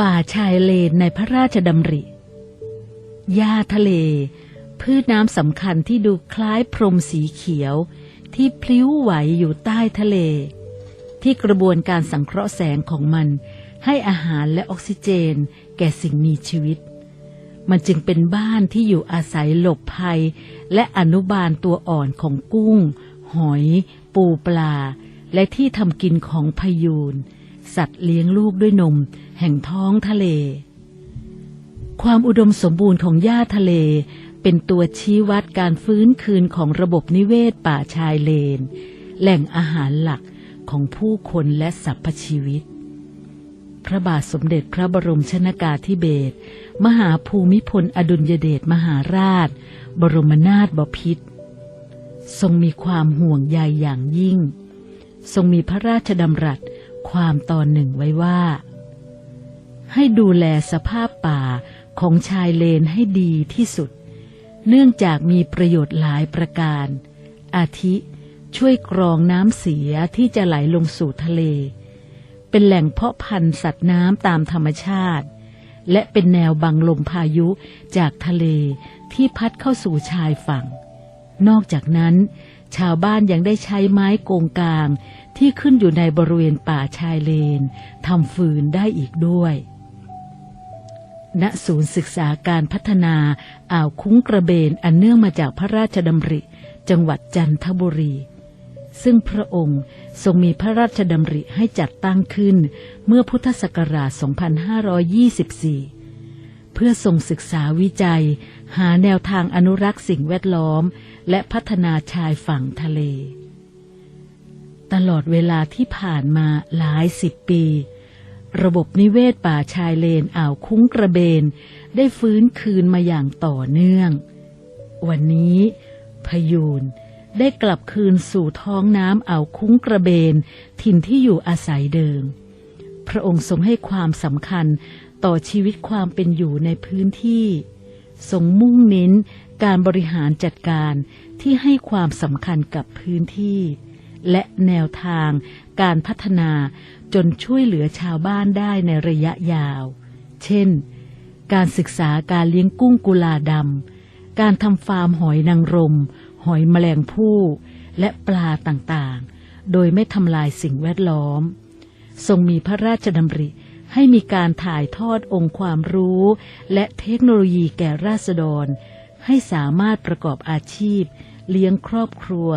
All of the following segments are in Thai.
ป่าชายเลนในพระราชดำริหญ้าทะเล พืชน้ำสำคัญที่ดูคล้ายพรมสีเขียว ที่พลิ้วไหวอยู่ใต้ทะเล ที่กระบวนการสังเคราะห์แสงของมัน ให้อาหารและออกซิเจน แก่สิ่งมีชีวิต มันจึงเป็นบ้านที่อยู่อาศัยหลบภัย และอนุบาลตัวอ่อนของกุ้ง หอย ปูปลา และที่ทำกินของพยูน สัตว์เลี้ยงลูกด้วยนม แห่งท้องทะเล ความอุดมสมบูรณ์ของหญ้าทะเล เป็นตัวชี้วัดการฟื้นคืนของระบบนิเวศป่าชายเลน แหล่งอาหารหลักของผู้คนและสรรพชีวิต พระบาทสมเด็จพระบรมชนากาธิเบศรมหาภูมิพลอดุลยเดชมหาราช บรมนาถบพิตรทรงมีความห่วงใยอย่างยิ่ง ทรงมีพระราชดำรัส ความตอนหนึ่งไว้ว่า ให้ดูแลสภาพป่าของชายเลนให้ดีที่สุด เนื่องจากมีประโยชน์หลายประการ อาทิช่วยกรองน้ำเสียที่จะไหลลงสู่ทะเล เป็นแหล่งเพาะพันธุ์สัตว์น้ำตามธรรมชาติ และเป็นแนวบังลมพายุจากทะเลที่พัดเข้าสู่ชายฝั่ง นอกจากนั้น ชาวบ้านยังได้ใช้ไม้โกงกลางที่ขึ้นอยู่ในบริเวณป่าชายเลนทำฟืนได้อีกด้วยณศูนย์ศึกษาการพัฒนาอ่าวคุ้งกระเบนอันเนื่องมาจากพระราชดำริ จังหวัดจันทบุรี ซึ่งพระองค์ทรงมีพระราชดำริให้จัดตั้งขึ้นเมื่อพุทธศักราช 2524 เพื่อทรงศึกษาวิจัย หาแนวทางอนุรักษ์สิ่งแวดล้อม และพัฒนาชายฝั่งทะเล ตลอดเวลาที่ผ่านมาหลายสิบปี ระบบนิเวศป่าชายเลนอ่าวคุ้งกระเบน ได้ฟื้นคืนมาอย่างต่อเนื่อง วันนี้ พยูนได้กลับคืนสู่ท้องน้ำอ่าวคุ้งกระเบน ถิ่นที่อยู่อาศัยเดิม พระองค์ทรงให้ความสำคัญ ต่อชีวิตความเป็นอยู่ในพื้นที่ทรงมุ่งเน้นการบริหารจัดการที่ให้ความสำคัญกับพื้นที่ และแนวทางการพัฒนาจนช่วยเหลือชาวบ้านได้ในระยะยาว เช่น การศึกษาการเลี้ยงกุ้งกุลาดำ การทำฟาร์มหอยนางรม หอยแมลงภู่และปลาต่างๆ โดยไม่ทำลายสิ่งแวดล้อม ทรงมีพระราชดำริ ให้มีการถ่ายทอดองค์ความรู้ และเทคโนโลยีแก่ราษฎร ให้สามารถประกอบอาชีพ เลี้ยงครอบครัว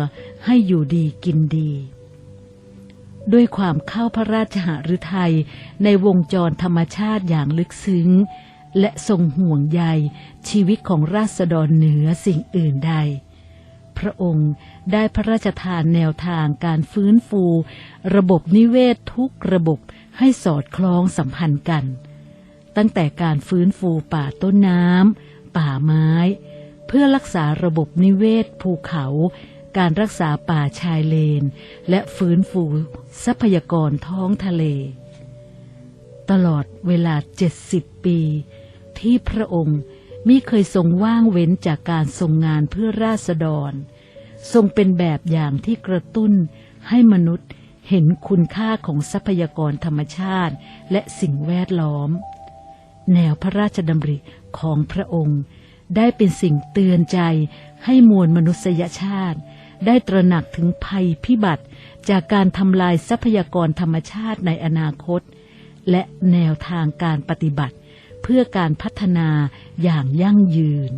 ให้อยู่ดีกินดี ด้วยความเข้าพระราชหฤทัยในวงจรธรรมชาติอย่างลึกซึ้ง และทรงห่วงใยชีวิตของราษฎรเหนือสิ่งอื่นใด พระองค์ ได้พระราชทานแนวทางการฟื้นฟู ระบบนิเวศทุกระบบให้สอดคล้องสัมพันธ์กัน ตั้งแต่การฟื้นฟูป่าต้นน้ำป่าไม้ เพื่อรักษาระบบนิเวศภูเขา การรักษาป่าชายเลน และฟื้นฟูทรัพยากรท้องทะเล ตลอดเวลา 70 ปี ที่พระองค์ มิเคยทรงว่างเว้นจากการทรงงานเพื่อราษฎร ทรงเป็นแบบอย่างที่กระตุ้นให้มนุษย์เห็นคุณค่าของทรัพยากรธรรมชาติและสิ่งแวดล้อม แนวพระราชดำริของพระองค์ได้เป็นสิ่งเตือนใจให้มวลมนุษยชาติ ได้ตระหนักถึงภัยพิบัติจากการทำลายทรัพยากรธรรมชาติในอนาคต และแนวทางการปฏิบัติ เพื่อการพัฒนาอย่างยั่งยืน